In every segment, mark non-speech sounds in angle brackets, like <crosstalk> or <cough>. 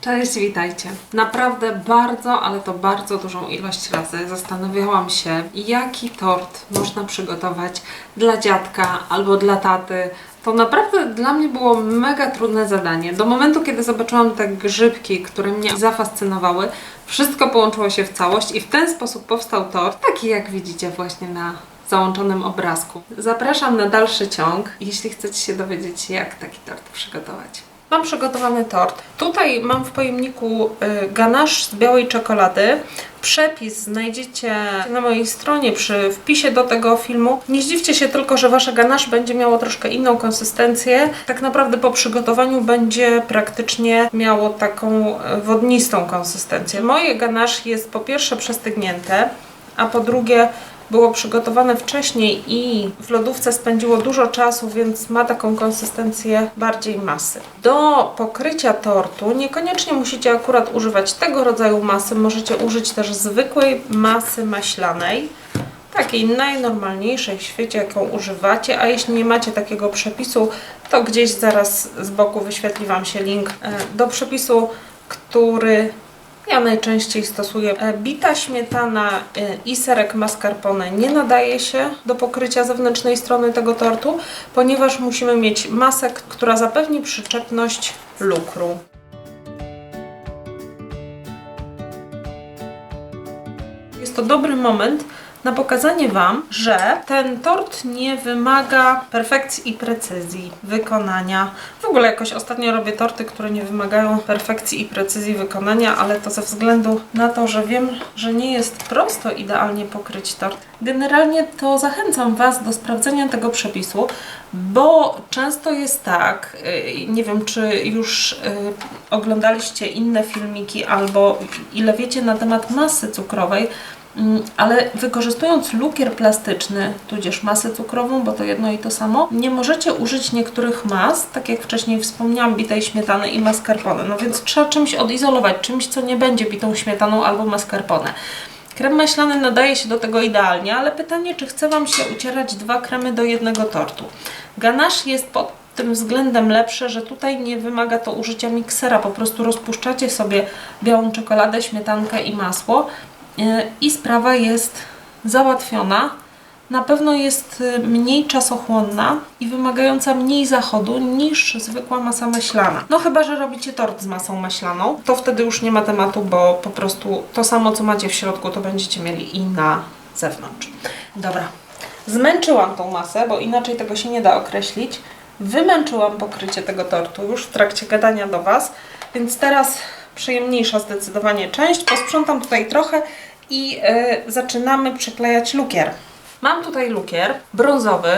Cześć, witajcie. Naprawdę bardzo, ale to bardzo dużą ilość razy zastanawiałam się, jaki tort można przygotować dla dziadka albo dla taty. To naprawdę dla mnie było mega trudne zadanie. Do momentu, kiedy zobaczyłam te grzybki, które mnie zafascynowały, wszystko połączyło się w całość i w ten sposób powstał tort, taki jak widzicie właśnie na załączonym obrazku. Zapraszam na dalszy ciąg, jeśli chcecie się dowiedzieć, jak taki tort przygotować. Mam przygotowany tort. Tutaj mam w pojemniku y, ganasz z białej czekolady. Przepis znajdziecie na mojej stronie przy wpisie do tego filmu. Nie zdziwcie się tylko, że wasze ganasz będzie miało troszkę inną konsystencję. Tak naprawdę po przygotowaniu będzie praktycznie miało taką e, wodnistą konsystencję. Moje ganasz jest po pierwsze przestygnięte, a po drugie było przygotowane wcześniej i w lodówce spędziło dużo czasu, więc ma taką konsystencję bardziej masy. Do pokrycia tortu niekoniecznie musicie akurat używać tego rodzaju masy, możecie użyć też zwykłej masy maślanej. Takiej najnormalniejszej w świecie, jaką używacie, a jeśli nie macie takiego przepisu, to gdzieś zaraz z boku wyświetli Wam się link e, do przepisu, który ja najczęściej stosuję e, bita śmietana e, i serek mascarpone nie nadaje się do pokrycia zewnętrznej strony tego tortu, ponieważ musimy mieć masę, która zapewni przyczepność lukru. Jest to dobry moment na pokazanie Wam, że ten tort nie wymaga perfekcji i precyzji wykonania. Ogóle jakoś ostatnio robię torty, które nie wymagają perfekcji i precyzji wykonania, ale to ze względu na to, że wiem, że nie jest prosto idealnie pokryć tort. Generalnie to zachęcam Was do sprawdzenia tego przepisu, bo często jest tak, yy, nie wiem czy już yy, oglądaliście inne filmiki albo ile wiecie na temat masy cukrowej, ale wykorzystując lukier plastyczny, tudzież masę cukrową, bo to jedno i to samo, nie możecie użyć niektórych mas, tak jak wcześniej wspomniałam, bitej śmietany i mascarpone. No więc trzeba czymś odizolować, czymś, co nie będzie bitą śmietaną albo mascarpone. Krem maślany nadaje się do tego idealnie, ale pytanie, czy chce Wam się ucierać dwa kremy do jednego tortu. Ganache jest pod tym względem lepsze, że tutaj nie wymaga to użycia miksera, po prostu rozpuszczacie sobie białą czekoladę, śmietankę i masło i sprawa jest załatwiona. Na pewno jest y, mniej czasochłonna i wymagająca mniej zachodu niż zwykła masa maślana. No chyba, że robicie tort z masą maślaną, to wtedy już nie ma tematu, bo po prostu to samo, co macie w środku, to będziecie mieli i na zewnątrz. Dobra, zmęczyłam tą masę, bo inaczej tego się nie da określić. Wymęczyłam pokrycie tego tortu już w trakcie gadania do Was, więc teraz przyjemniejsza zdecydowanie część. Posprzątam tutaj trochę i y, zaczynamy przyklejać lukier. Mam tutaj lukier brązowy,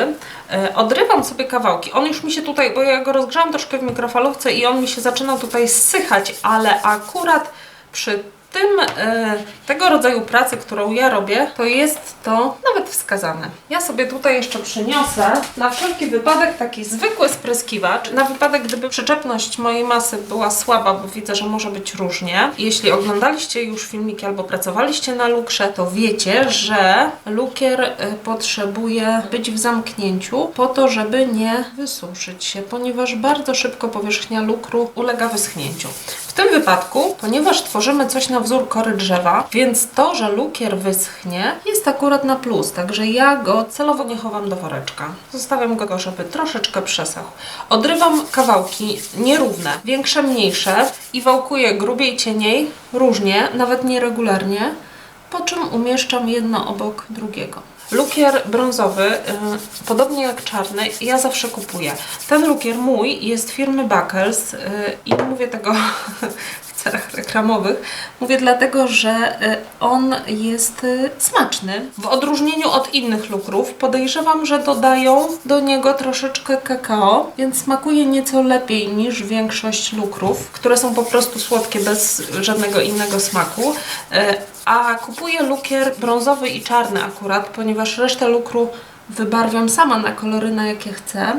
y, odrywam sobie kawałki. On już mi się tutaj, bo ja go rozgrzałam troszkę w mikrofalówce i on mi się zaczynał tutaj zsychać, ale akurat przy tym e, tego rodzaju pracy, którą ja robię, to jest to nawet wskazane. Ja sobie tutaj jeszcze przyniosę na wszelki wypadek taki zwykły spryskiwacz, na wypadek gdyby przyczepność mojej masy była słaba, bo widzę, że może być różnie. Jeśli oglądaliście już filmiki albo pracowaliście na lukrze, to wiecie, że lukier e, potrzebuje być w zamknięciu po to, żeby nie wysuszyć się, ponieważ bardzo szybko powierzchnia lukru ulega wyschnięciu. W tym wypadku, ponieważ tworzymy coś na wzór kory drzewa, więc to, że lukier wyschnie jest akurat na plus, także ja go celowo nie chowam do woreczka. Zostawiam go, żeby troszeczkę przesachł. Odrywam kawałki nierówne, większe, mniejsze i wałkuję grubiej, cieniej, różnie, nawet nieregularnie, po czym umieszczam jedno obok drugiego. Lukier brązowy, y, podobnie jak czarny, ja zawsze kupuję. Ten lukier mój jest firmy Buckles y, i mówię tego <laughs> celach reklamowych. Mówię dlatego, że y, on jest smaczny. W odróżnieniu od innych lukrów podejrzewam, że dodają do niego troszeczkę kakao, więc smakuje nieco lepiej niż większość lukrów, które są po prostu słodkie bez żadnego innego smaku. A kupuję lukier brązowy i czarny akurat, ponieważ resztę lukru wybarwiam sama na kolory, na jakie chcę.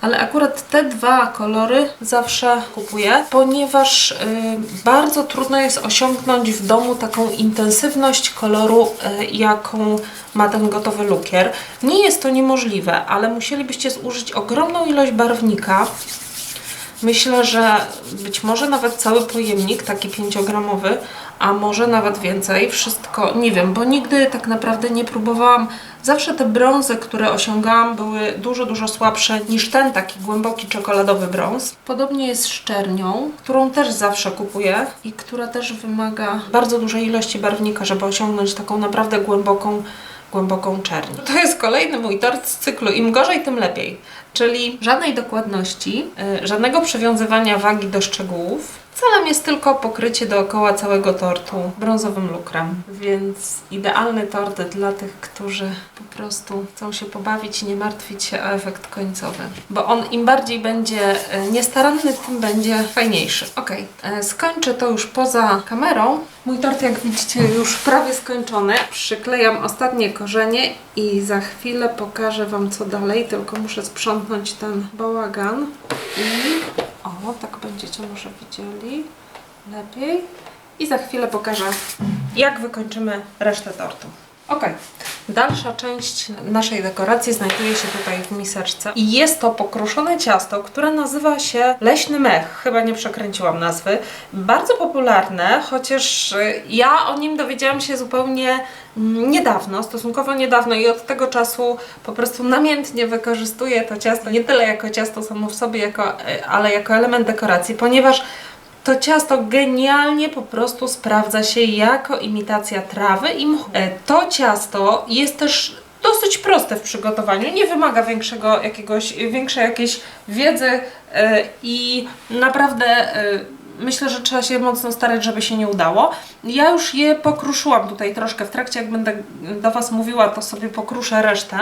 Ale akurat te dwa kolory zawsze kupuję, ponieważ yy, bardzo trudno jest osiągnąć w domu taką intensywność koloru, yy, jaką ma ten gotowy lukier. Nie jest to niemożliwe, ale musielibyście zużyć ogromną ilość barwnika, Myślę, że być może nawet cały pojemnik, taki 5-gramowy, a może nawet więcej. Wszystko, nie wiem, bo nigdy tak naprawdę nie próbowałam. Zawsze te brązy, które osiągałam, były dużo, dużo słabsze niż ten taki głęboki czekoladowy brąz. Podobnie jest z czernią, którą też zawsze kupuję i która też wymaga bardzo dużej ilości barwnika, żeby osiągnąć taką naprawdę głęboką głęboką czerń. To jest kolejny mój tort z cyklu Im gorzej, tym lepiej. Czyli żadnej dokładności, yy, żadnego przywiązywania wagi do szczegółów. Celem jest tylko pokrycie dookoła całego tortu brązowym lukrem. Więc idealny tort dla tych, którzy po prostu chcą się pobawić i nie martwić się o efekt końcowy. Bo on im bardziej będzie yy, niestaranny, tym będzie fajniejszy. Ok, yy, skończę to już poza kamerą. Mój tort, jak widzicie, już prawie skończony. Przyklejam ostatnie korzenie i za chwilę pokażę Wam co dalej, tylko muszę sprzątnąć ten bałagan. I tak będziecie może widzieli lepiej. I za chwilę pokażę, jak wykończymy resztę tortu. Ok, dalsza część naszej dekoracji znajduje się tutaj w miseczce i jest to pokruszone ciasto, które nazywa się leśny mech. Chyba nie przekręciłam nazwy. Bardzo popularne, chociaż ja o nim dowiedziałam się zupełnie niedawno, stosunkowo niedawno i od tego czasu po prostu namiętnie wykorzystuję to ciasto, nie tyle jako ciasto samo w sobie, jako, y, ale jako element dekoracji, ponieważ to ciasto genialnie po prostu sprawdza się jako imitacja trawy i mchu. E, To ciasto jest też dosyć proste w przygotowaniu, nie wymaga większego jakiegoś, większej jakiejś wiedzy e, i naprawdę e, myślę, że trzeba się mocno starać, żeby się nie udało. Ja już je pokruszyłam tutaj troszkę w trakcie, jak będę do Was mówiła, to sobie pokruszę resztę.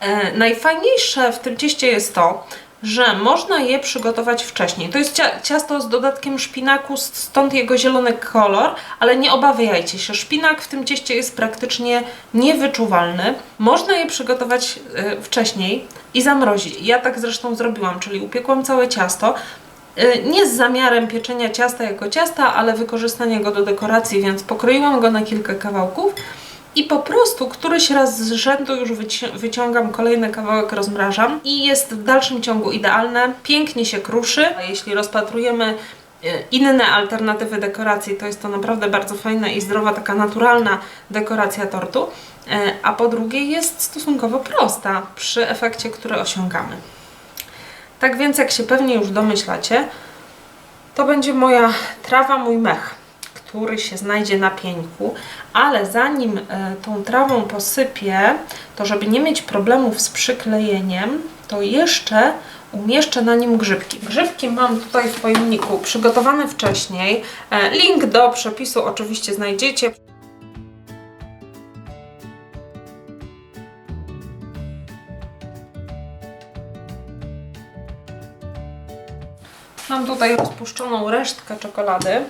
E, najfajniejsze w tym cieście jest to, że można je przygotować wcześniej. To jest cia ciasto z dodatkiem szpinaku, stąd jego zielony kolor, ale nie obawiajcie się, szpinak w tym cieście jest praktycznie niewyczuwalny. Można je przygotować y, wcześniej i zamrozić. Ja tak zresztą zrobiłam, czyli upiekłam całe ciasto, nie z zamiarem pieczenia ciasta jako ciasta, ale wykorzystania go do dekoracji, więc pokroiłam go na kilka kawałków i po prostu któryś raz z rzędu już wyci- wyciągam kolejny kawałek, rozmrażam i jest w dalszym ciągu idealne, pięknie się kruszy. Jeśli rozpatrujemy e, inne alternatywy dekoracji, to jest to naprawdę bardzo fajna i zdrowa, taka naturalna dekoracja tortu. E, A po drugie jest stosunkowo prosta przy efekcie, który osiągamy. Tak więc, jak się pewnie już domyślacie, to będzie moja trawa, mój mech, który się znajdzie na pieńku, ale zanim e, tą trawą posypię, to żeby nie mieć problemów z przyklejeniem, to jeszcze umieszczę na nim grzybki. Grzybki mam tutaj w pojemniku przygotowane wcześniej. E, Link do przepisu oczywiście znajdziecie. Mam tutaj rozpuszczoną resztkę czekolady.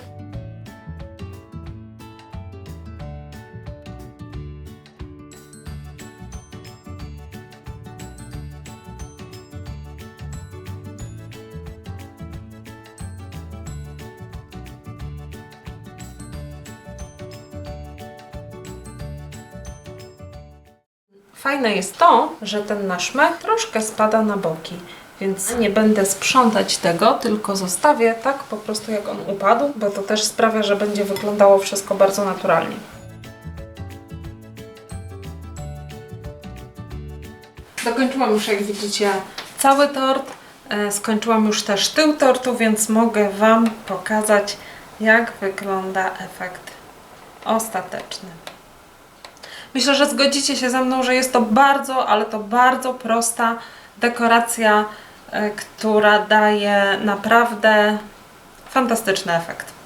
Fajne jest to, że ten nasz mech troszkę spada na boki, więc nie będę sprzątać tego, tylko zostawię tak po prostu jak on upadł, bo to też sprawia, że będzie wyglądało wszystko bardzo naturalnie. Dokończyłam już, jak widzicie, cały tort. E, Skończyłam już też tył tortu, więc mogę Wam pokazać, jak wygląda efekt ostateczny. Myślę, że zgodzicie się ze mną, że jest to bardzo, ale to bardzo prosta dekoracja, która daje naprawdę fantastyczny efekt.